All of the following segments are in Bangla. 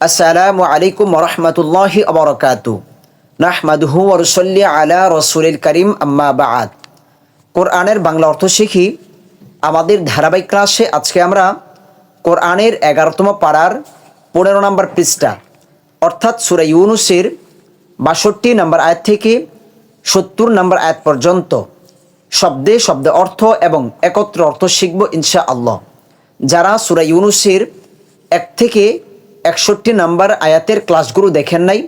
আসসালামু আলাইকুম রহমতুল্লাহি আবরকাতু নাহমাদুহু ওরসল্লি আলা রসুলিল করিম, আম্মা বাআদ কোরআনের বাংলা অর্থ শিখি, আমাদের ধারাবাহিক ক্লাসে আজকে আমরা কোরআনের এগারোতম পাড়ার পনেরো নম্বর পৃষ্ঠা, অর্থাৎ সুরা ইউনুসের বাষট্টি নম্বর আয়াত থেকে সত্তর নম্বর আয়াত পর্যন্ত শব্দে শব্দে অর্থ এবং একত্র অর্থ শিখব ইনশা আল্লাহ যারা সুরা ইউনুসের এক থেকে একষট্টি নাম্বার আয়াতের ক্লাসগুলো দেখেন নাই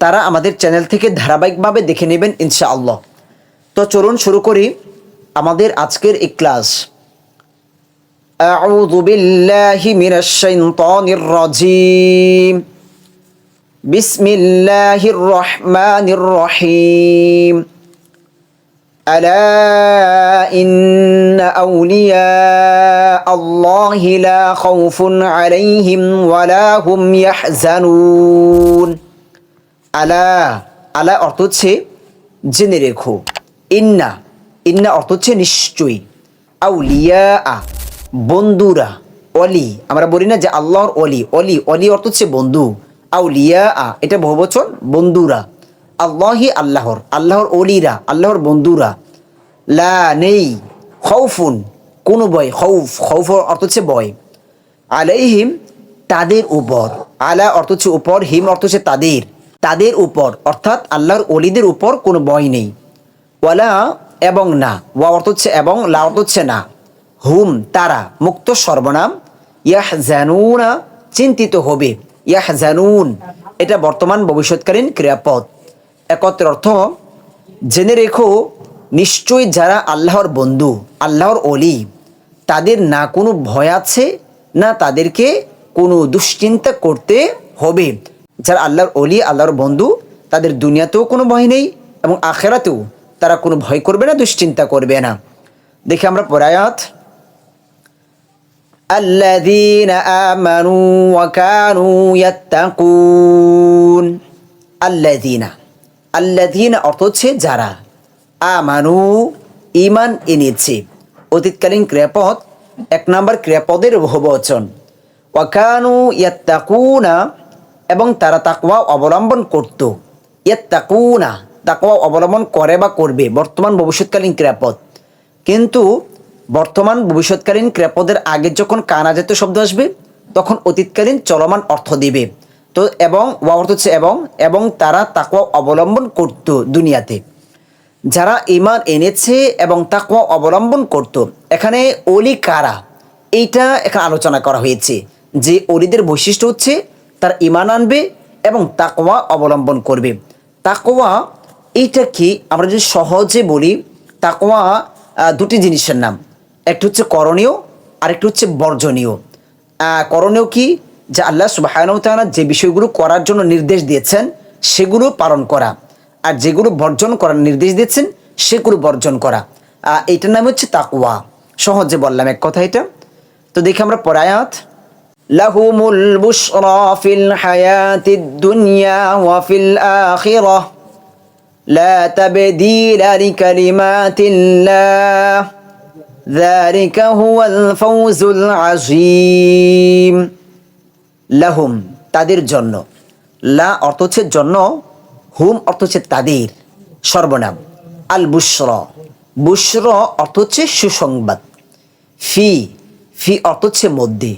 তারা আমাদের চ্যানেল থেকে ধারাবাহিকভাবে দেখে নেবেন ইনশা আল্লাহ তো চলুন শুরু করি আমাদের আজকের এই ক্লাস أعوذ بالله من الشيطان الرجيم بسم الله الرحمن الرحيم ألا إن أولياء الله لا خوف عليهم ولا هم يحزنون আলা আলা অর্থ হচ্ছে জেনে রেখো ইন্না ইন্না অর্থ হচ্ছে নিশ্চয়ই আউলিয়া আ বন্ধুরা অলি আমরা বলি না যে আল্লাহর অলি অলি অলি অর্থ হচ্ছে বন্ধু আউলিয়া আ এটা বহুবচন বন্ধুরা আল্লাহি আল্লাহর আল্লাহর অলিরা, আল্লাহর বন্ধুরা। লা নেই, খৌফুন, কোন বয় খৌফ খৌফ অর্থ হচ্ছে ভয়। আলাইহিম, তাদের উপর। আলা অর্থ হচ্ছে উপর, হিম অর্থ হচ্ছে তাদের। তাদের উপর, অর্থাৎ আল্লাহর অলিদের উপর কোনো বয় নেই। ওয়ালা এবং না, ওয়া অর্থ হচ্ছে এবং, লা অর্থ হচ্ছে না। হুম, তারা, মুক্ত সর্বনাম। ইয়াহ জানুনা চিন্তিত হবে। ইয়াহ জানুন এটা বর্তমান ভবিষ্যৎকালীন ক্রিয়াপদ একত্র অর্থ জেনে রেখো নিশ্চয়ই যারা আল্লাহর বন্ধু আল্লাহর অলি তাদের না কোনো ভয় আছে না তাদেরকে কোনো দুশ্চিন্তা করতে হবে যারা আল্লাহর অলি আল্লাহর বন্ধু তাদের দুনিয়াতেও কোনো ভয় নেই এবং আখেরাতেও তারা কোনো ভয় করবে না দুশ্চিন্তা করবে না দেখি আমরা পরায়াত الذين آمنوا وكانوا يتقون الذين আল্লাদিন অর্থ হচ্ছে যারা। আমানু ইমান এনেছে। অতীতকালীন ক্রিয়াপদ, এক নম্বর ক্রিয়াপদের বহুবচন। ওয়াকানু ইয়াত্তাকুনা, এবং তারা তাকুয়া অবলম্বন করত। ইয়াত্তাকুনা, তাকওয়া অবলম্বন করে বা করবে, বর্তমান ভবিষ্যৎকালীন ক্রিয়াপদ। কিন্তু বর্তমান ভবিষ্যৎকালীন ক্রিয়াপদের আগে যখন কানা যেত শব্দ আসবে, তখন অতীতকালীন চলমান অর্থ দিবে। তো এবং ওয়া হচ্ছে এবং এবং তারা তাকওয়া অবলম্বন করত দুনিয়াতে। যারা ইমান এনেছে এবং তাকওয়া অবলম্বন করত। এখানে অলি কারা? এইটা এখানে আলোচনা করা হয়েছে। যে অলিদের বৈশিষ্ট্য হচ্ছে তার ইমান আনবে এবং তাকওয়া অবলম্বন করবে। তাকওয়া এইটা কি? আমরা যদি সহজে বলি তাকওয়া আহ, দুটি জিনিসের নাম। একটা হচ্ছে করণীয় আর আরেকটা হচ্ছে বর্জনীয়। করণীয় কি? যে আল্লাহ সুবাহ যে বিষয়গুলো করার জন্য নির্দেশ দিয়েছেন সেগুলো পালন করা আর যেগুলো বর্জন করার নির্দেশ দিয়েছেন সেগুলো বর্জন করা আহ, এইটার নাম হচ্ছে তাকুয়া সহজে বললাম এক কথা এটা তো দেখি আমরা পরায়াত লাহুমুল বুশরা ফিল হায়াতিদ দুনিয়া ওয়া ফিল আখিরাহ لا تبديل لكلمات الله ذلك هو الفوز العظيم লাহুম, তাদের জন্য। লা অর্থ হচ্ছে জন্য, হুম অর্থ হচ্ছে তাদের, সর্বনাম। আল বুসর বুসর অর্থ হচ্ছে সুসংবাদ। ফি ফি অর্থ হচ্ছে মধ্যে।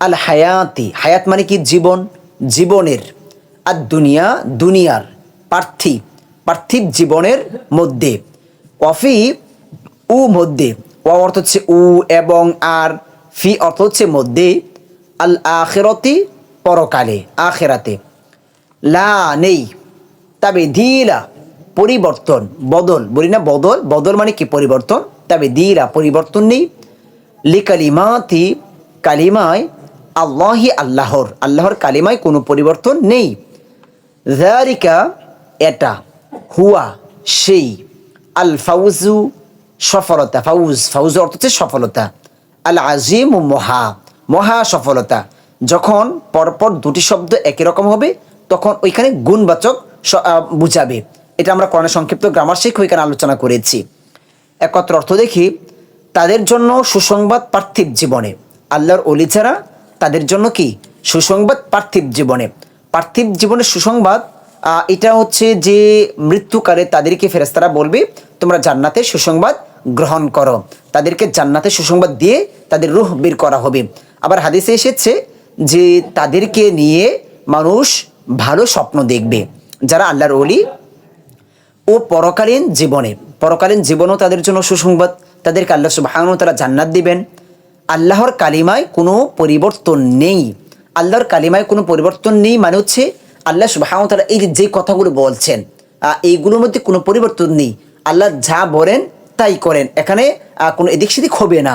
আল হায়াতি হায়াত মানে কি? জীবন, জীবনের। আর দুনিয়া দুনিয়ার। পার্থিব পার্থিব জীবনের মধ্যে। অফি উ মধ্যে। ও অর্থ হচ্ছে উ এবং আর। ফি অর্থ হচ্ছে মধ্যে। আল আখেরতি পরকালে, আখেরাতে। লা নেই, তবে দিলা, পরিবর্তন, বদল। বলি না বদল বদল মানে কি পরিবর্তন? তবে দিলা, পরিবর্তন নেই। লিকালিমাতি, কালিমায় আল্লাহি আল্লাহর আল্লাহর কালিমায় কোনো পরিবর্তন নেই। জারিকা এটা, হুয়া, সেই, আল ফাউজু, সফলতা। ফাউজ ফাউজ অর্থ হচ্ছে সফলতা। আল আজিম মহা মহা সফলতা। যখন পরপর দুটি শব্দ একই রকম হবে, তখন ওইখানে গুণবাচক বুঝাবে। এটা আমরা কোরআনের সংক্ষিপ্ত গ্রামার শিখ ওইখানে আলোচনা করেছি। একত্র অর্থ দেখি, তাদের জন্য সুসংবাদ পার্থিব জীবনে। আল্লাহর অলি ছাড়া তাদের জন্য কি? সুসংবাদ পার্থিব জীবনে। পার্থিব জীবনের সুসংবাদ এটা হচ্ছে যে মৃত্যুকালে তাদেরকে ফেরেস্তারা বলবে, তোমরা জান্নাতের সুসংবাদ গ্রহণ করো। তাদেরকে জান্নাতের সুসংবাদ দিয়ে তাদের রুহ বের করা হবে। আবার হাদিসে এসেছে যে তাদেরকে নিয়ে মানুষ ভালো স্বপ্ন দেখবে, যারা আল্লাহর অলি ও পরকালীন জীবনে। পরকালীন জীবনও তাদের জন্য সুসংবাদ। তাদেরকে আল্লাহ সুবাহানু তারা জান্নাত দিবেন। আল্লাহর কালিমায় কোনো পরিবর্তন নেই। আল্লাহর কালিমায় কোনো পরিবর্তন নেই মানে হচ্ছে আল্লাহ সুবাহানু তারা এই যে কথাগুলো বলছেন এইগুলোর মধ্যে কোনো পরিবর্তন নেই। আল্লাহ যা বলেন তাই করেন। এখানে কোনো এদিক সেদিক হবে না।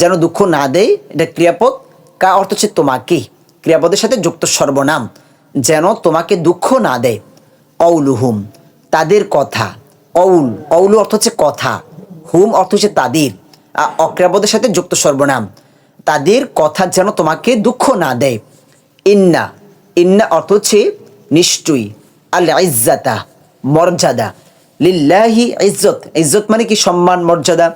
যেন দুঃখ না দেয় এটা ক্রিয়াপদ কা অর্থ হচ্ছে তোমাকে। ক্রিয়াপদের সাথে যুক্ত সর্বনাম, যেন তোমাকে দুঃখ না দেয়। কৌলুহুম তাদের কথা। কৌল কৌলু অর্থ হচ্ছে কথা। হুম অর্থ হচ্ছে তাদের। অক্রিয়াপদের সাথে যুক্ত সর্বনাম। তাদের কথা যেন তোমাকে দুঃখ না দেয়। ইন্না ইন্না অর্থ হচ্ছে নিশ্চয়ই। আল ইজ্জাতা, মর্যাদা। লিল্লাহি ইজ্জত। ইজ্জত মানে কি? সম্মান, মর্যাদা।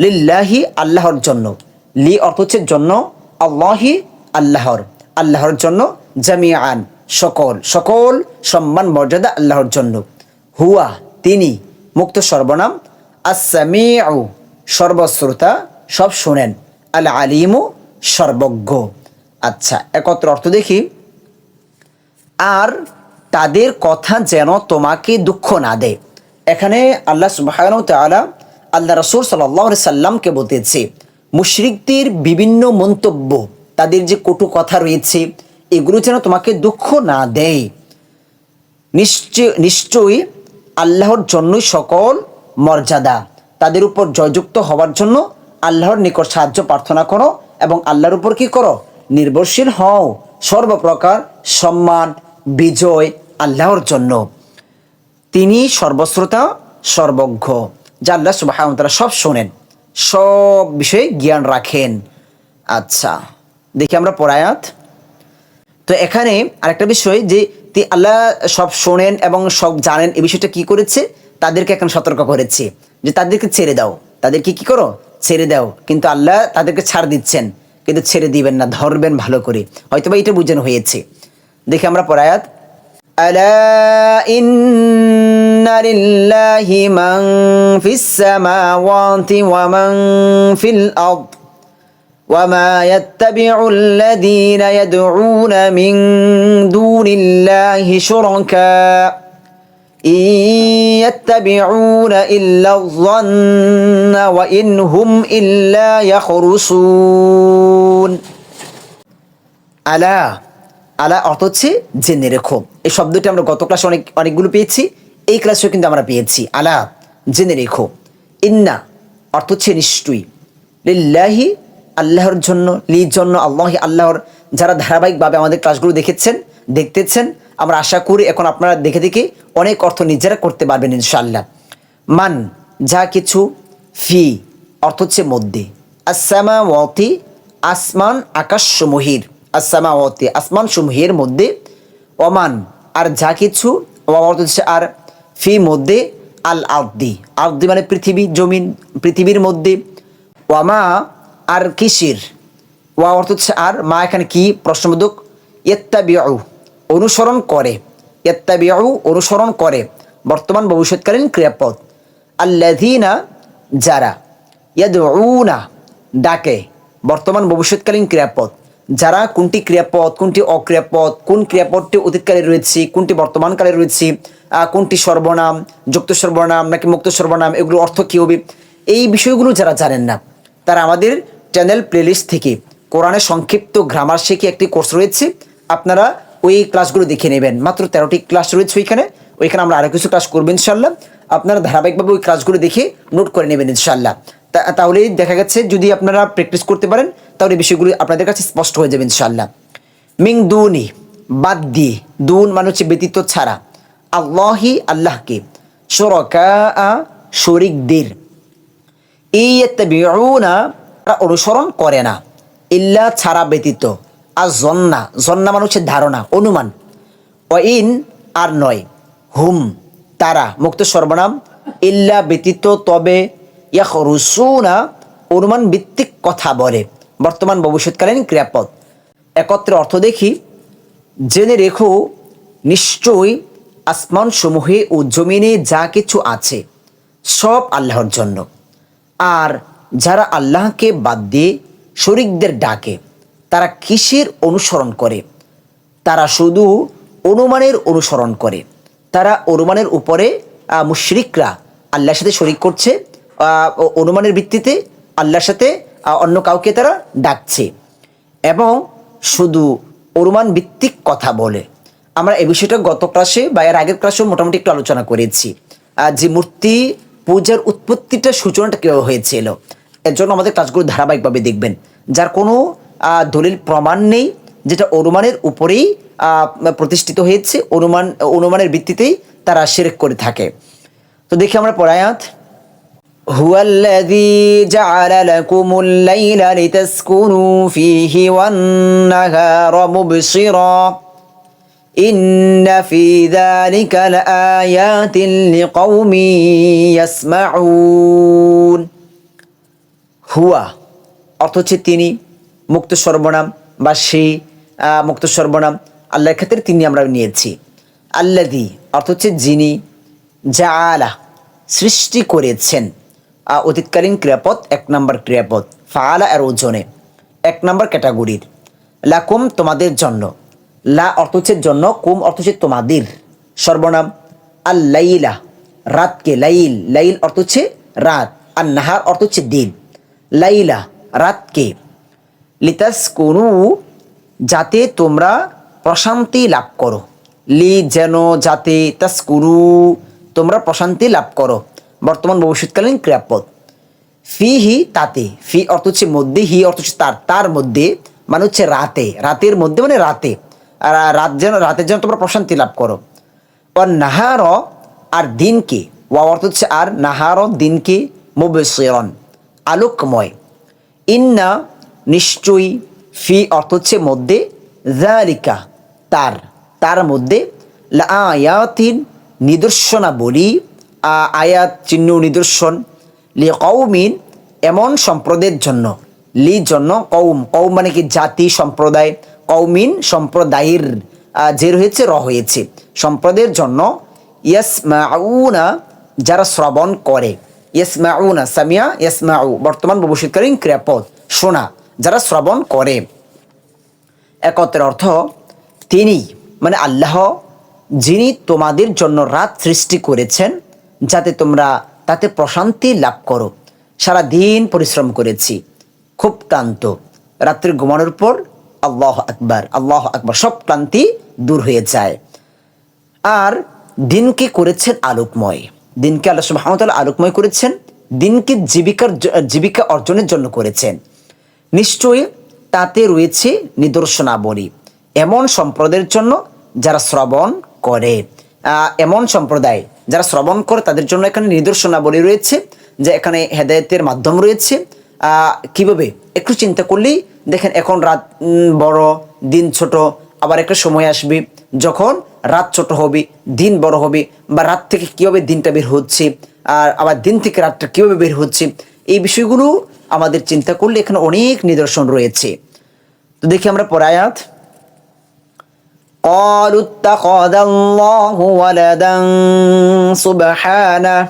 লিল্লাহি আল্লাহর জন্য। লি অর্থ হচ্ছে জন্য, আল্লাহি আল্লাহর। আল্লাহর জন্য জামিয়ান সকল সকল সম্মান মর্যাদা আল্লাহর জন্য। হুয়া, তিনি, মুক্ত সর্বনাম। আসামিউ সর্বশ্রোতা, সব শোনেন। আল আলিমু সর্বজ্ঞ। আচ্ছা একত্র অর্থ দেখি। আর তাদের কথা যেন তোমাকে দুঃখ না দেয়। এখানে আল্লাহ সুবাহান তালা আল্লাহ রসুল সাল্লাহ সাল্লামকে বলতেছে, মুশরিকদের বিভিন্ন মন্তব্য, তাদের যে কটু কথা রয়েছে, এগুলো যেন তোমাকে দুঃখ না দেয়। নিশ্চয়, নিশ্চয়ই আল্লাহর জন্যই সকল মর্যাদা। তাদের উপর জয়যুক্ত হওয়ার জন্য আল্লাহর নিকট সাহায্য প্রার্থনা করো এবং আল্লাহর উপর কি করো? নির্ভরশীল হও। সর্বপ্রকার সম্মান, বিজয় আল্লাহর জন্য। তিনি সর্বশ্রোতা, সর্বজ্ঞ। যা আল্লাহ সুবাহ তারা সব শোনেন, সব বিষয়ে জ্ঞান রাখেন। আচ্ছা দেখি আমরা পড়ায়াত তো এখানে আরেকটা বিষয় যে, তি আল্লাহ সব শোনেন এবং সব জানেন, এই বিষয়টা কি করেছে? তাদেরকে এখন সতর্ক করেছে, যে তাদেরকে ছেড়ে দাও। তাদেরকে কি করো? ছেড়ে দাও। কিন্তু আল্লাহ তাদেরকে ছাড় দিচ্ছেন, কিন্তু ছেড়ে দিবেন না, ধরবেন ভালো করে। হয়তো বা এটা বোঝানো হয়েছে। দেখি আমরা পড়ায়াত ألا إن لله من في السماوات ومن في الأرض وما يتبع الذين يدعون من دون الله شركاء إن يتبعون إلا الظن وإن هم إلا يخرصون. আলা আলা অর্থ হচ্ছে জেনে রেখো। এই শব্দটি আমরা গত ক্লাসে অনেক, অনেকগুলো পেয়েছি। এই ক্লাসেও কিন্তু আমরা পেয়েছি। আলা, জেনে রেখো। ইন্না, অর্থ হচ্ছে নিশ্চয়ই। লিল্লাহি, আল্লাহর জন্য, লির জন্য, আল্লাহ, আল্লাহর যারা ধারাবাহিকভাবে আমাদের ক্লাসগুলো দেখেছেন, দেখতেছেন, আমরা আশা করি এখন আপনারা দেখে দেখে অনেক অর্থ নিজেরা করতে পারবেন ইনশাআল্লাহ। মান, যা কিছু, ফি, অর্থ হচ্ছে মধ্যে। আসামা ওয়াতি আসমান, আকাশ সমূহের। আসামা ওয়াতি আসমান সমূহের মধ্যে, ওমান, আর যা কিছু আর, ফি মধ্যে আল আর্দি আর্দি মানে পৃথিবী, জমিন, পৃথিবীর মধ্যে। ওয়ামা, আর কিসির। ওয়া অর্থ হচ্ছে আর, মা এখানে কি? প্রশ্নবোধক ইত্তাবিউ অনুসরণ করে। ইত্তাবিউ অনুসরণ করে। বর্তমান ভবিষ্যৎকালীন ক্রিয়াপদ। আল্লাযীনা, যারা, ইয়াদউনা, ডাকে। বর্তমান ভবিষ্যৎকালীন ক্রিয়াপদ। যারা কোনটি ক্রিয়াপদ, কোনটি অক্রিয়াপদ, কোন ক্রিয়াপদটি অতীতকালে রয়েছে, কোনটি বর্তমানকালে রয়েছে কোনটি সর্বনাম, যুক্ত সর্বনাম নাকি মুক্ত সর্বনাম এগুলো অর্থ কী হবে? এই বিষয়গুলো যারা জানেন না, তারা আমাদের চ্যানেল প্লেলিস্ট থেকে কোরআনের সংক্ষিপ্ত গ্রামার শিখে একটি কোর্স রয়েছে, আপনারা ওই ক্লাসগুলো দেখে নেবেন। মাত্র তেরোটি ক্লাস রয়েছে ওইখানে ওইখানে আমরা আরও কিছু ক্লাস করব ইনশাল্লাহ আপনারা ধারাবাহিকভাবে ওই ক্লাসগুলো দেখে নোট করে নেবেন ইনশাল্লাহ তাহলেই দেখা গেছে, যদি আপনারা প্র্যাকটিস করতে পারেন তাহলে বিষয়গুলি আপনাদের কাছে স্পষ্ট হয়ে যাবে ইনশাল্লাহ মিং দুনি, বাদ দিয়ে। দুন মানে হচ্ছে ব্যতীত ছাড়া। আল্লাহি, আল্লাহকে। সুরকা শরিকদের। ইয়ত্তাবিউনা, তারা অনুসরণ করে না। ইল্লা ছাড়া ব্যতীত। আর জন্না জন্না মানে হচ্ছে ধারণা, অনুমান। ও ইন, আর নয়। হুম, তারা, মুক্ত সর্বনাম। ইল্লা ব্যতীত, তবে ইয়াহ রুসুনা অনুমান ভিত্তিক কথা বলে। বর্তমান ভবিষ্যৎকালীন ক্রিয়াপদ। একত্রে অর্থ দেখি, জেনে রেখো, নিশ্চয়ই আসমান সমূহে ও জমিনে যা কিছু আছে, সব আল্লাহর জন্য। আর যারা আল্লাহকে বাদ দিয়ে শরিকদের ডাকে, তারা কিসের অনুসরণ করে? তারা শুধু অনুমানের অনুসরণ করে। তারা অনুমানের উপরে মুশরিকরা আল্লাহর সাথে শরিক করছে অনুমানের ভিত্তিতে আল্লাহর সাথে অন্য কাউকে তারা ডাকছে। এবং শুধু অনুমান ভিত্তিক কথা বলে। আমরা এ বিষয়টা গত ক্লাসে বা এর আগের ক্লাসেও মোটামুটি একটু আলোচনা করেছি। যে মূর্তি পূজার উৎপত্তিটা সূচনাটা কীভাবে হয়েছিল। এর জন্য আমাদের ক্লাসগুলো ধারাবাহিকভাবে দেখবেন। যার কোনো দলিল প্রমাণ নেই, যেটা অনুমানের উপরেই প্রতিষ্ঠিত হয়েছে, অনুমান, অনুমানের ভিত্তিতেই তারা শিরক করে থাকে। তো দেখি আমরা পরায়াত هو الذي جعل لكم الليل لتسكنوا فيه والنهار مبصرا إن في ذلك لآيات لقوم يسمعون হুয়া অর্থ হচ্ছে তিনি মুক্ত সর্বনাম বা সে আহ, মুক্ত সর্বনাম আল্লাহর ক্ষেত্রে তিনি আমরা নিয়েছি আল্লাদি অর্থ হচ্ছে যিনি যা আলা সৃষ্টি করেছেন আহ, অতীতকালীন ক্রিয়াপদ, এক নম্বর ক্রিয়াপদ। ফালা আর ওজনে, এক নম্বর ক্যাটাগরির। লাকুম তোমাদের জন্য। লা অর্থ হচ্ছে জন্য, কুম অর্থ হচ্ছে তোমাদের। সর্বনাম, আল্লাইলা, রাতকে লাইল। লাইল অর্থ হচ্ছে রাত আর নাহার অর্থ হচ্ছে দিন। লাইলা, রাতকে। লিতাস কোনু যাতে তোমরা প্রশান্তি লাভ করো। লি যেন যাতে তাসকুরু তোমরা প্রশান্তি লাভ করো। বর্তমান ভবিষ্যৎকালীন ক্রিয়াপদ। ফি, হি, তাতে। ফি অর্থ হচ্ছে মধ্যে, হি অর্থ হচ্ছে তার। তার মধ্যে মানে হচ্ছে রাতে। রাতের মধ্যে মানে রাতে। আর রাত যেন, রাতের যেন তোমরা প্রশান্তি লাভ করো। আর নাহার আর দিনকে। ওয়া অর্থ হচ্ছে আর, নাহার দিনকে মুবসিরন, আলোকময়। ইন্না নিশ্চয়ই ফি অর্থ হচ্ছে মধ্যে জালিকা তার। তার মধ্যে আয়াতিন, নিদর্শনাবলী আয়াত, চিহ্ন, নিদর্শন লি কৌমিন এমন সম্প্রদায়ের জন্য। লি জন্য কৌম কৌম মানে কি? জাতি, সম্প্রদায়। কৌমিন সম্প্রদায়ের যে রয়েছে, র হয়েছে। সম্প্রদায়ের জন্য ইয়াসমাউনা, যারা শ্রবণ করে। ইয়াসমাউনা, সামিয়া, ইয়াসমাউ। বর্তমান ভবিষ্যৎকালীন ক্রিয়াপদ। শোনা, যারা শ্রবণ করে। একত্রের অর্থ, তিনি মানে আল্লাহ, যিনি তোমাদের জন্য রাত সৃষ্টি করেছেন যাতে তোমরা তাতে প্রশান্তি লাভ করো। সারা দিন পরিশ্রম করেছি। খুব ক্লান্ত। রাত্রে ঘুমানোর পর আল্লাহ আকবার আল্লাহ আকবার, সব ক্লান্তি দূর হয়ে যায়। আর দিনকে করেছেন আলোকময়। দিনকে আল্লাহ সুবাহতাল আলোকময় করেছেন। দিনকে জীবিকার জীবিকা অর্জনের জন্য করেছেন। নিশ্চয়ই তাতে রয়েছে নিদর্শনাবলী। এমন সম্প্রদায়ের জন্য যারা শ্রবণ করে। এমন সম্প্রদায় যারা শ্রবণ করে তাদের জন্য এখানে নিদর্শনাবলী রয়েছে, যে এখানে হেদায়েতের মাধ্যম রয়েছে। কীভাবে? একটু চিন্তা করলেই দেখেন, এখন রাত বড়, দিন ছোট, আবার একটা সময় আসবে যখন রাত ছোট হবে, দিন বড় হবে, বা রাত থেকে কীভাবে দিনটা বের হচ্ছে, আর আবার দিন থেকে রাতটা কীভাবে বের হচ্ছে, এই বিষয়গুলো আমাদের চিন্তা করলে এখানে অনেক নিদর্শন রয়েছে। তো দেখি আমরা পরায়াত قالوا اتخذ الله ولدا سبحانه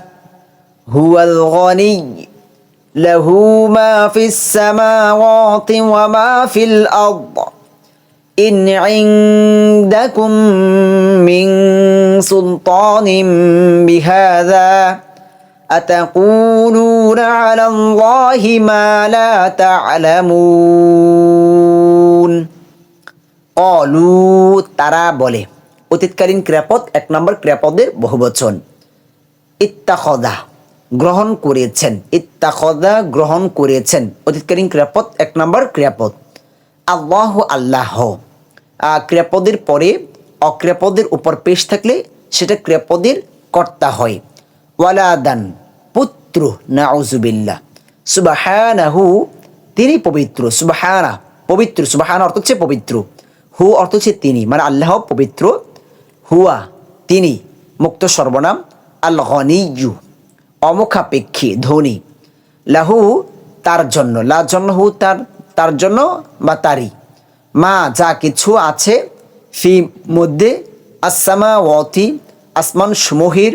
هو الغني له ما في السماوات وما في الأرض. إن عندكم من سلطان بهذا أتقولون على الله ما لا تعلمون؟ অলু তারা বলে, অতীতকালীন ক্রিয়াপদ এক নম্বর ক্রিয়াপদের বহুবচন। ইত্তাখদা গ্রহণ করেছেন। ইত্তাখদা গ্রহণ করেছেন। অতীতকালীন ক্রিয়াপদ এক নম্বর ক্রিয়াপদ। আল্লাহ আল্লাহ। ক্রিয়াপদের পরে অক্রিয়াপদের উপর পেশ থাকলে সেটা ক্রিয়াপদের কর্তা হয়। ওয়ালাদান পুত্র, নাউজুবিল্লাহ। সুবাহানাহু, তিনি পবিত্র। সুবাহানা পবিত্র। সুবাহানা অর্থ হচ্ছে পবিত্র। হু অর্থ হচ্ছে তিনি মানে আল্লাহ পবিত্র হুয়া, তিনি, মুক্ত সর্বনাম আল অমুখাপেক্ষী, ধনী। লাহু তার জন্য, লা জন্য হু তার তার জন্য বা তারই। মা যা কিছু আছে, ফি মধ্যে আসামা ওয়াতি আসমান সমূহের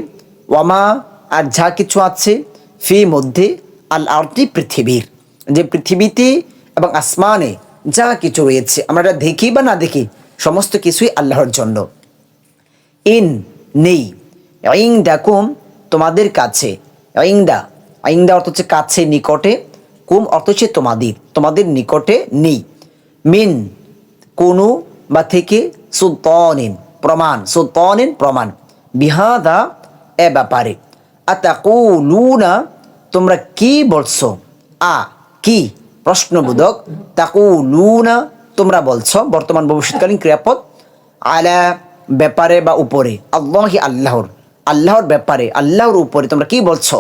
ওয়ামা আর যা কিছু আছে, ফি মধ্যে আল আরতি পৃথিবীর। যে পৃথিবীতে এবং আসমানে যা কিছু রয়েছে, আমরা দেখি বা না দেখি, সমস্ত কিছুই আল্লাহর জন্য। ইন নেই। ইং ডাকুম তোমাদের কাছে। ইংদা ইংদা অর্থ হচ্ছে কাছে, নিকটে। কুম অর্থ হচ্ছে তোমাদের তোমাদের নিকটে নেই। মিন, কোনো বা থেকে সুতনিন প্রমাণ সুতনিন প্রমাণ। বিহাদা, এ ব্যাপারে। আতাকুলুনা, তোমরা কি বলছো? আ, কি? প্রশ্নবোধক তাকুলুনা তোমরা বলছো বর্তমান ভবিষ্যৎকালীন ক্রিয়াপদ আলা ব্যাপারে বা উপরে। আল্লাহি আল্লাহর আল্লাহর ব্যাপারে আল্লাহর উপরে তোমরা কি বলছো?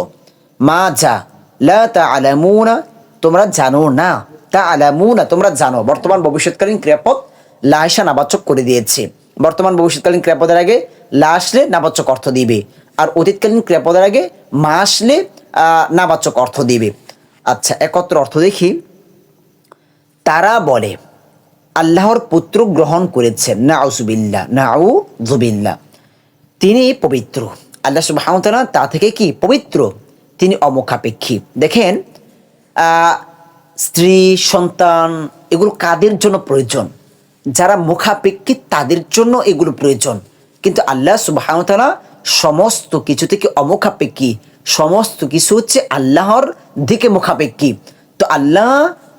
মা যা লা তা আলামুনা তোমরা জানো না। তা আলামুনা তোমরা জানো। বর্তমান ভবিষ্যৎকালীন ক্রিয়াপদ লাইসা নাবাচক করে দিয়েছে। বর্তমান ভবিষ্যৎকালীন ক্রিয়াপদের আগে লা আসলে নাবাচক অর্থ দিবে। আর অতীতকালীন ক্রিয়াপদের আগে মা আসলে আহ, নাবাচক অর্থ দিবে। আচ্ছা একত্র অর্থ দেখি। তারা বলে, আল্লাহর পুত্র গ্রহণ করেছেন। না আউসুবিল্লা না আউ জুবিল্লা তিনি পবিত্র। আল্লাহ সুবাহতালা তা থেকে কি পবিত্র? তিনি অমুখাপেক্ষী। দেখেন স্ত্রী, সন্তান, এগুলো কাদের জন্য প্রয়োজন? যারা মুখাপেক্ষী তাদের জন্য এগুলো প্রয়োজন। কিন্তু আল্লাহ সুবাহতালা সমস্ত কিছু থেকে অমুখাপেক্ষী। সমস্ত কিছু হচ্ছে আল্লাহর দিকে মুখাপেক্ষী। তো আল্লাহ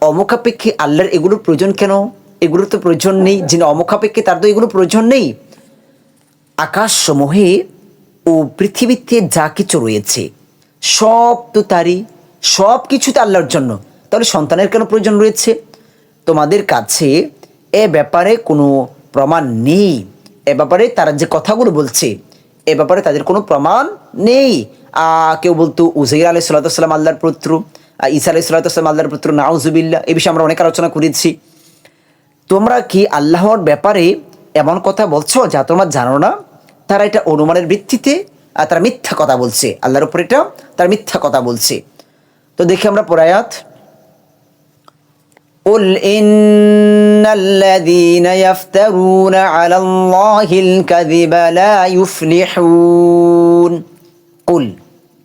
অমুখাপেক্ষী আল্লাহর এগুলোর প্রয়োজন কেন? এগুলোর তো প্রয়োজন নেই। যিনি অমুখাপেক্ষী, তার তো এগুলো প্রয়োজন নেই। আকাশসমূহে ও পৃথিবীতে যা কিছু রয়েছে, সব তো তারই, সব কিছু তো আল্লাহর জন্য। তাহলে সন্তানের কেন প্রয়োজন রয়েছে? তোমাদের কাছে এ ব্যাপারে কোনো প্রমাণ নেই। এ ব্যাপারে তারা যে কথাগুলো বলছে, এ ব্যাপারে তাদের কোনো প্রমাণ নেই। কেউ বলতো উজাইর আলাই সাল্লাম আল্লাহর পুত্র। আহ, ঈসা আলাই সাল্লাম আল্লাহর পুত্র নাউজুবিল্লা এ বিষয়ে আমরা অনেক আলোচনা করেছি তোমরা কি আল্লাহর ব্যাপারে এমন কথা বলছো যা তোমরা জানো না তারা এটা অনুমানের ভিত্তিতে আহ, তারা মিথ্যা কথা বলছে আল্লাহর উপর এটা তারা মিথ্যা কথা বলছে তো দেখি আমরা পরায়াত قل إن الذين يفترون على الله الكذب لا يفلحون قل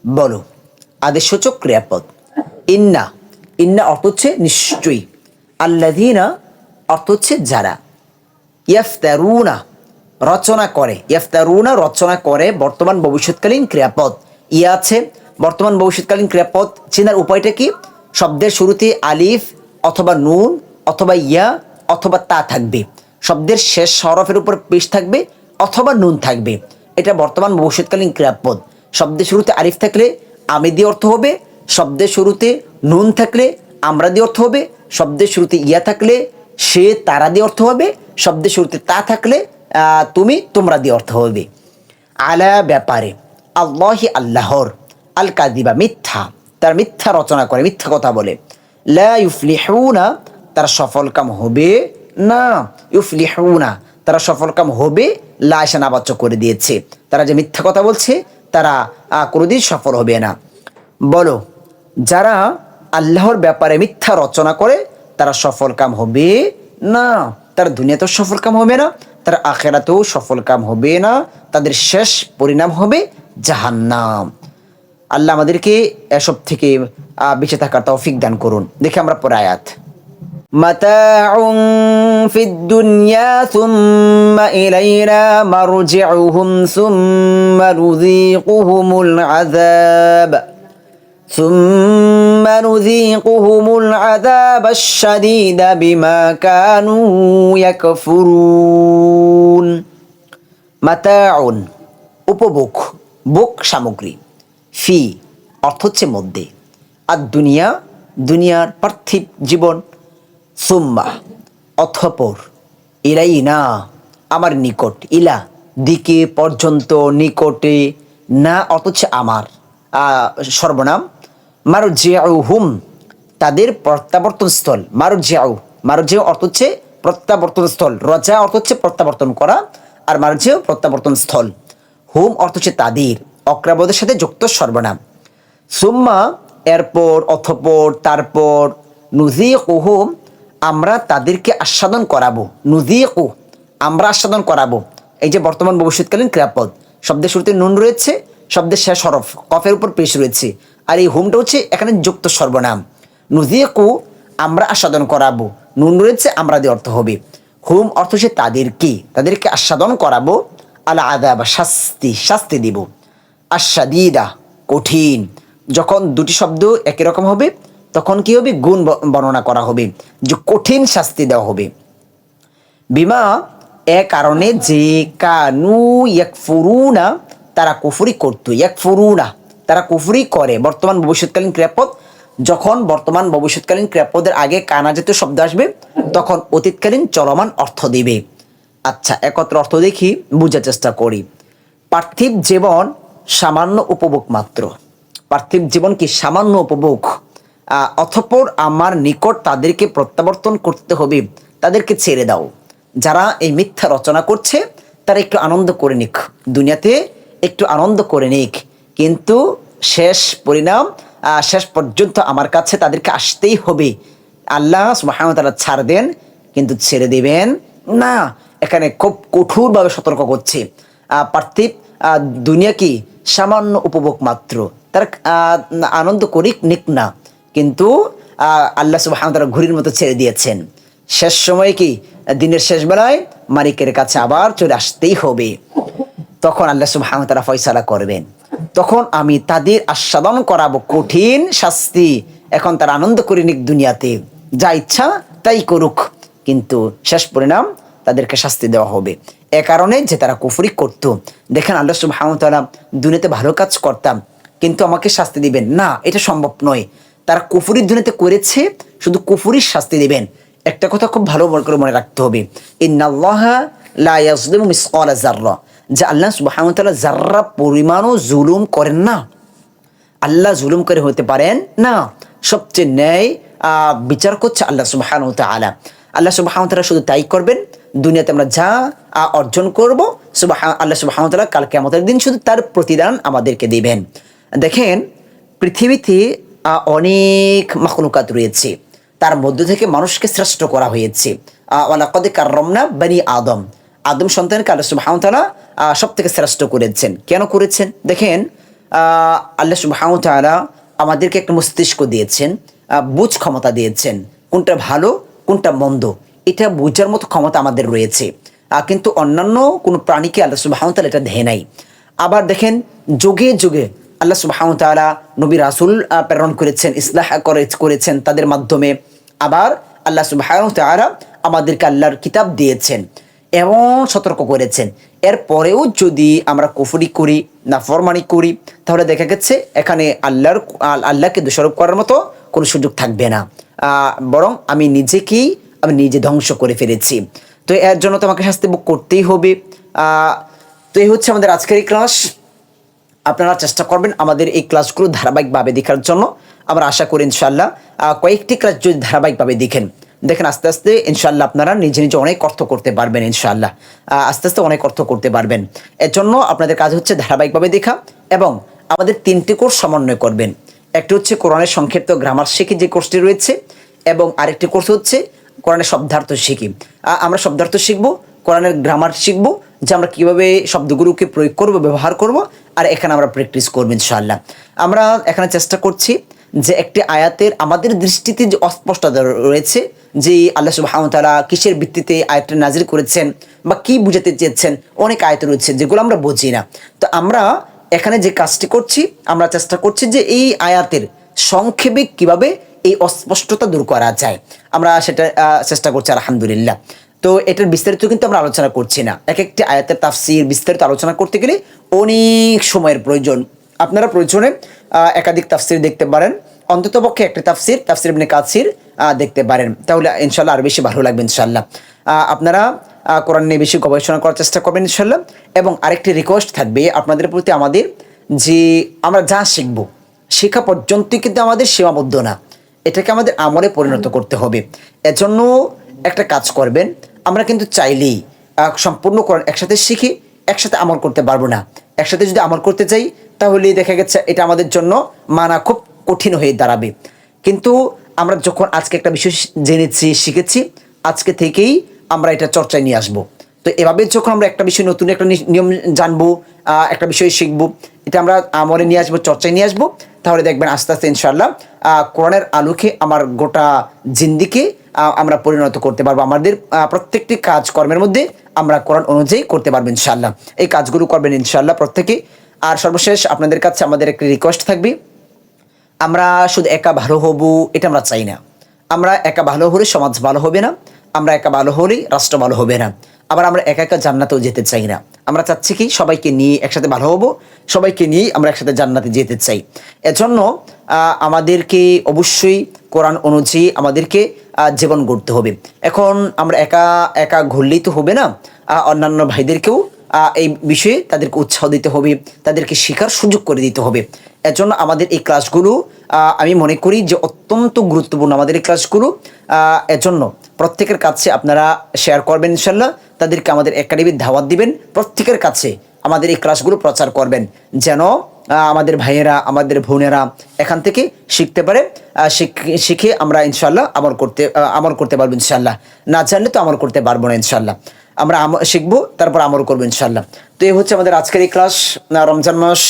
বলো আদেশসূচক ক্রিয়াপদ ইন্না ইন্না অর্থ হচ্ছে নিশ্চয়ই। আল্লাযীনা অর্থ হচ্ছে যারা। ইয়াফতারুনা, রচনা করে। ইয়াফতারুনা, রচনা করে বর্তমান ভবিষ্যৎকালীন ক্রিয়াপদ। ইয়া আছে, বর্তমান ভবিষ্যৎকালীন ক্রিয়াপদ। চেনার উপায়টা কি? শব্দের শুরুতে আলিফ অথবা নুন অথবা ইয়া অথবা তা থাকবে। শব্দের শেষ হরফের উপর পেশ থাকবে অথবা নুন থাকবে। এটা বর্তমান ভবিষ্যৎকালীন ক্রিয়াপদ। শব্দের শুরুতে আলিফ থাকলে আমি দিয়ে অর্থ হবে শব্দের শুরুতে নুন থাকলে আমরা দিয়ে অর্থ হবে, শব্দের শুরুতে ইয়া থাকলে সে তারা দিয়ে অর্থ হবে, শব্দের শুরুতে তা থাকলে তুমি, তোমরা দিয়ে অর্থ হবে। আলা ব্যাপারে, আল্লাহি আল্লাহর, আল কাদিবা মিথ্যা, তার মিথ্যা রচনা করে, মিথ্যা কথা বলে। লা তারা সফল কাম হবে না। ইউফলিহুনা, তারা সফল কাম হবে, লা এসে নাবাচ্য করে দিয়েছে। তারা যে মিথ্যা কথা বলছে, তারা কোনোদিন সফল হবে না। বলো যারা আল্লাহর ব্যাপারে মিথ্যা রচনা করে তারা সফল কাম হবে না তার দুনিয়াতেও সফল কাম হবে না তার আখেরাতেও সফল কাম হবে না তাদের শেষ পরিণাম হবে জাহান্নাম আল্লাহ আমাদেরকে এসব থেকে আহ, বেঁচে থাকার তৌফিক দান করুন দেখে আমরা পরে আয়াত متاع في الدنيا ثم إلينا مرجعهم ثم نذيقهم العذاب ثم نذيقهم العذاب الشديد بما كانوا يكفرون متاع উপভোগ ভোগ সামগ্রী ফি অর্থ হচ্ছে মধ্যে আর দুনিয়া দুনিয়ার পার্থিব জীবন সুম্মা অথপর ইলাই না আমার নিকট ইলা দিকে পর্যন্ত নিকটে না অথচ আমার আহ, সর্বনাম মারু জিয়াউ হুম তাদের প্রত্যাবর্তন স্থল মারু জিয়াউ মারু জিয়াউ অর্থ হচ্ছে প্রত্যাবর্তন স্থল রজা অর্থ হচ্ছে প্রত্যাবর্তন করা আর মারু জিয়াউ প্রত্যাবর্তন স্থল হুম অর্থ হচ্ছে তাদের, অক্রাবদের সাথে যুক্ত সর্বনাম। সুম্মা, এরপর, অথপর, তারপর নুজিকুহু আমরা তাদেরকে আস্বাদন করাবো। নুজিকু আমরা আস্বাদন করাবো। এই যে বর্তমান ভবিষ্যৎকালীন ক্রিয়াপদ, শব্দের শুরুতে নুন রয়েছে, শব্দের শেষ হরফ, কফের উপর পেশ রয়েছে। আর এই হুমটা হচ্ছে এখানে যুক্ত সর্বনাম। নুজিকু আমরা আস্বাদন করাবো। নুন রয়েছে, আমরা দিয়ে অর্থ হবে। হুম অর্থ হচ্ছে তাদেরকে। তাদেরকে আস্বাদন করাবো, আলা আদা বা শাস্তি শাস্তি দিব। আশাদিদা, কঠিন। যখন দুটি শব্দ একই রকম হবে, তখন কি হবে? গুণ বর্ণনা করা হবে। যে কঠিন শাস্তি দেওয়া হবে। বিমা, এ কারণে যে কানু এক ইয়াকফুরুনা, তারা কুফুরি করতো। ইয়াকফুরুনা তারা কুফরি করে বর্তমান ভবিষ্যৎকালীন ক্রিয়াপদ। যখন বর্তমান ভবিষ্যৎকালীন ক্রিয়াপদের আগে কানা জাতীয় শব্দ আসবে, তখন অতীতকালীন চলমান অর্থ দিবে। আচ্ছা একত্র অর্থ দেখি, বোঝার চেষ্টা করি। পার্থিব জীবন সামান্য উপভোগ মাত্র। পার্থিব জীবন কি সামান্য উপভোগ? অথপর আমার নিকট তাদেরকে প্রত্যাবর্তন করতে হবে, তাদেরকে ছেড়ে দাও। যারা এই মিথ্যা রচনা করছে, তারা একটু আনন্দ করে নিক। দুনিয়াতে একটু আনন্দ করে নিক। কিন্তু শেষ পরিণাম শেষ পর্যন্ত আমার কাছে তাদেরকে আসতেই হবে। আল্লাহ সুবাহামতাল্লাহ ছাড় দেন, কিন্তু ছেড়ে দেবেন না। এখানে খুব কঠোরভাবে সতর্ক করছে। পার্থিব দুনিয়া কি সামান্য উপভোগ মাত্র। তার আনন্দ করিক, নিক না। কিন্তু আল্লাহ সুবাহামতাল্লাহ ঘুরির মতো ছেড়ে দিয়েছেন। শেষ সময় কি দিনের শেষ বেলায় মালিকের কাছে আবার চলে আসতেই হবে। তখন আল্লাহ সুবহানাহু ফয়সালা করবেন। তখন আমি তাদের আস্বাদন করাবো কঠিন শাস্তি। এখন তার আনন্দ করে নিক দুনিয়াতে। যা ইচ্ছা তাই করুক। কিন্তু শেষ পরিণাম তাদেরকে শাস্তি দেওয়া হবে। এ কারণে যে তারা কুফরি করত। দেখেন আল্লাহ সুবহানাহু তাআলা দুনিয়াতে ভালো কাজ করতাম, কিন্তু আমাকে শাস্তি দিবেন। না, এটা সম্ভব নয়। তারা কুফুরির দুনিয়াতে করেছে, শুধু কুফুরির শাস্তি দিবেন। একটা কথা খুব ভালো করে মনে রাখতে হবে। ইন্নাল্লাহা লা ইয়াজলিমু মিসকালা যাররা। যে আল্লাহ তাআলা যাররা পরিমাণও জুলুম করেন না, আল্লাহ জুলুম করে হতে পারেন না। সবচেয়ে ন্যায় বিচার করছে আল্লাহ সুবহানাহু ওয়া তাআলা। আল্লাহ তাআলা শুধু তাই করবেন, দুনিয়াতে আমরা যা অর্জন করব সুবাহ আল্লাহ সুবহানাহু ওয়া তাআলা কাল কিয়ামতের দিন শুধু তার প্রতিদান আমাদেরকে দিবেন। দেখেন, পৃথিবীতে অনেক মাখলুকাত রয়েছে। তার মধ্য থেকে মানুষকে শ্রেষ্ঠ করা হয়েছে। ওয়ালাকদে কার্রমনা বানি আদম। আদম সন্তানকে আল্লাহ ওয়া সব থেকে শ্রেষ্ঠ করেছেন। কেন করেছেন? দেখেন আল্লাহ তাআলা আমাদেরকে একটা মস্তিষ্ক দিয়েছেন বুঝ ক্ষমতা দিয়েছেন, কোনটা ভালো, কোনটা মন্দ। এটা বোঝার মতো ক্ষমতা আমাদের রয়েছে। কিন্তু অন্যান্য কোনো প্রাণীকে আল্লাহ তাআলা এটা দেয় নাই। আবার দেখেন, যুগে যুগে আল্লাহ ওয়া নবী রাসুল প্রেরণ করেছেন, ইসলাহ করে, করেছেন তাদের মাধ্যমে। আবার আল্লাহ সুবহানাহু আমাদেরকে আল্লাহর কিতাব দিয়েছেন। এবং সতর্ক করেছেন। এরপরেও যদি আমরা কুফরি করি না ফরমানি করি, তাহলে দেখা গেছে এখানে আল্লাহর আল্লাহকে দোষারোপ করার মতো কোনো সুযোগ থাকবে না। বরং আমি নিজেকেই আমি নিজে ধ্বংস করে ফেলেছি। তো এর জন্য তো আমাকে শাস্তি ভোগ করতেই হবে। তো এই হচ্ছে আমাদের আজকের এই ক্লাস আপনারা চেষ্টা করবেন আমাদের এই ক্লাসগুলো ধারাবাহিকভাবে দেখার জন্য। আমরা আশা করি ইনশাল্লাহ কয়েকটি ক্লাস যদি ধারাবাহিকভাবে দেখেন দেখেন, আস্তে আস্তে ইনশাল্লাহ আপনারা নিজে নিজে অনেক অর্থ করতে পারবেন ইনশাল্লাহ আস্তে আস্তে অনেক অর্থ করতে পারবেন। এর জন্য আপনাদের কাজ হচ্ছে ধারাবাহিকভাবে দেখা এবং আমাদের তিনটি কোর্স সমন্বয় করবেন। একটি হচ্ছে কোরআনের সংক্ষিপ্ত গ্রামার শিখি যে কোর্সটি রয়েছে এবং আরেকটি কোর্স হচ্ছে কোরআনের শব্দার্থ শিখি। আমরা শব্দার্থ শিখব, কোরআনের গ্রামার শিখব, যে আমরা কীভাবে শব্দগুলোকে প্রয়োগ করব, ব্যবহার করব, আর এখানে আমরা প্র্যাকটিস করব ইনশাআল্লাহ। আমরা এখানে চেষ্টা করছি যে একটি আয়াতের আমাদের দৃষ্টিতে যে অস্পষ্টতা রয়েছে, যে আল্লাহ ওয়া কিসের ভিত্তিতে আয়াতটা নাজির করেছেন বা কি বুঝাতে চেয়েছেন, অনেক আয়াত রয়েছে যেগুলো আমরা বুঝি না। তো আমরা এখানে যে কাজটি করছি, আমরা চেষ্টা করছি যে এই আয়াতের সংক্ষেপে কীভাবে এই অস্পষ্টতা দূর করা যায়। আমরা সেটা চেষ্টা করছি, আলহামদুলিল্লাহ। তো এটার বিস্তারিত কিন্তু আমরা আলোচনা করছি না। এক একটি আয়াতের তাফসির বিস্তারিত আলোচনা করতে গেলে অনেক সময়ের প্রয়োজন। আপনারা প্রয়োজনে একাধিক তাফসির দেখতে পারেন। অন্ততপক্ষে একটি তাফসির তাফসির ইবনে কাসির দেখতে পারেন। তাহলে ইনশাল্লাহ আরও বেশি ভালো লাগবে ইনশাল্লাহ আপনারা কোরআন নিয়ে বেশি গবেষণা করার চেষ্টা করবেন ইনশাল্লাহ এবং আরেকটি রিকোয়েস্ট থাকবে আপনাদের প্রতি আমাদের যে আমরা যা শিখব শেখা পর্যন্তই কিন্তু আমাদের সীমাবদ্ধ না। এটাকে আমাদের আমলে পরিণত করতে হবে। এজন্য একটা কাজ করবেন আমরা কিন্তু চাইলেই সম্পূর্ণ কোরআন একসাথে শিখি একসাথে আমল করতে পারব না। একসাথে যদি আমল করতে চাই তাহলে দেখা গেছে এটা আমাদের জন্য মানা খুব কঠিন হয়ে দাঁড়াবে। কিন্তু আমরা যখন আজকে একটা বিষয় জেনেছি, শিখেছি, আজকে থেকেই আমরা এটা চর্চায় নিয়ে আসব। তো এভাবে যখন আমরা একটা বিষয় নতুন একটা নিয়ম জানব একটা বিষয় শিখব, এটা আমরা আমলে নিয়ে আসব, চর্চায় নিয়ে আসব, তাহলে দেখবেন আস্তে আস্তে ইনশাল্লাহ কোরআনের আলোকে আমার গোটা জিন্দিকে আমরা পরিণত করতে পারব। আমাদের প্রত্যেকটি কাজকর্মের মধ্যে আমরা কোরআন অনুযায়ী করতে পারব ইনশাল্লাহ এই কাজগুলো করবেন ইনশাল্লাহ প্রত্যেকে। আর সর্বশেষ আপনাদের কাছে আমাদের একটি রিকোয়েস্ট থাকবে। আমরা শুধু একা ভালো হব, এটা আমরা চাই না। আমরা একা ভালো হলে সমাজ ভালো হবে না, আমরা একা ভালো হলেই রাষ্ট্র ভালো হবে না। আবার আমরা একা একা জান্নাতেও যেতে চাই না। আমরা চাচ্ছি কি সবাইকে নিয়ে একসাথে ভালো হব, সবাইকে নিয়েই আমরা একসাথে জান্নাতে যেতে চাই। এজন্য আমাদেরকে অবশ্যই কোরআন অনুযায়ী আমাদেরকে জীবন গড়তে হবে। এখন আমরা একা একা ঘুরলেই তো হবে না অন্যান্য ভাইদেরকেও এই বিষয়ে তাদেরকে উৎসাহ দিতে হবে তাদেরকে শেখার সুযোগ করে দিতে হবে। এজন্য আমাদের এই ক্লাসগুলো আমি মনে করি যে অত্যন্ত গুরুত্বপূর্ণ আমাদের এই ক্লাসগুলো আহ, এজন্য প্রত্যেকের কাছে আপনারা শেয়ার করবেন ইনশাল্লাহ তাদেরকে আমাদের একাডেমির ধাওয়াত দিবেন। প্রত্যেকের কাছে আমাদের এই ক্লাসগুলো প্রচার করবেন যেন আমাদের ভাইয়েরা আমাদের বোনেরা এখান থেকে শিখতে পারে শিখ- আমরা ইনশাল্লাহ আমল করতে আমল করতে পারব ইনশাল্লাহ না জানলে তো আমল করতে পারব না ইনশাল্লাহ আমরা আম- শিখব, তারপর আমল করব ইনশাল্লাহ তো এই হচ্ছে আমাদের আজকের এই ক্লাস রমজান মাস।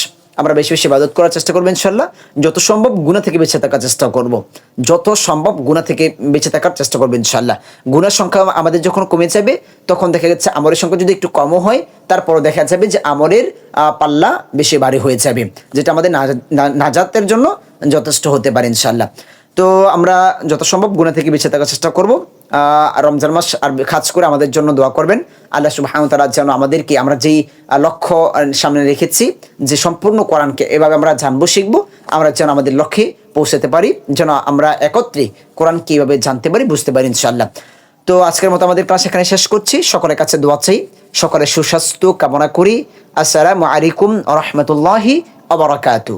আমরা বেশি বেশি ইবাদত করার চেষ্টা করব ইনশাল্লাহ যত সম্ভব গুণা থেকে বেঁচে থাকার চেষ্টা করব। যত সম্ভব গুণা থেকে বেঁচে থাকার চেষ্টা করব ইনশাল্লাহ গুণার সংখ্যা আমাদের যখন কমে যাবে, তখন দেখা যাচ্ছে আমরের সংখ্যা যদি একটু কমও হয়, তারপরও দেখা যাবে যে আমরের পাল্লা বেশি ভারী হয়ে যাবে, যেটা আমাদের নাজাতের জন্য যথেষ্ট হতে পারে ইনশাল্লাহ তো আমরা যত সম্ভব গুণা থেকে বেঁচে থাকার চেষ্টা করব। রমজান মাস, আর খাস করে আমাদের জন্য দোয়া করবেন। আল্লাহ সুবহানাহু ওয়া যেন আমাদেরকে, আমরা যেই লক্ষ্য সামনে রেখেছি, যে সম্পূর্ণ কোরআনকে এভাবে আমরা জানব, শিখব, আমরা যেন আমাদের লক্ষ্যে পৌঁছাতে পারি, যেন আমরা একত্রে কোরআনকে এইভাবে জানতে পারি, বুঝতে পারি ইনশাআল্লাহ। তো আজকের মতো আমাদের ক্লাস এখানে শেষ করছি। সকলের কাছে দোয়া চাই। সকলের সুস্বাস্থ্য কামনা করি। আসসালামু আলাইকুম রহমতুল্লাহি আবরাকাতু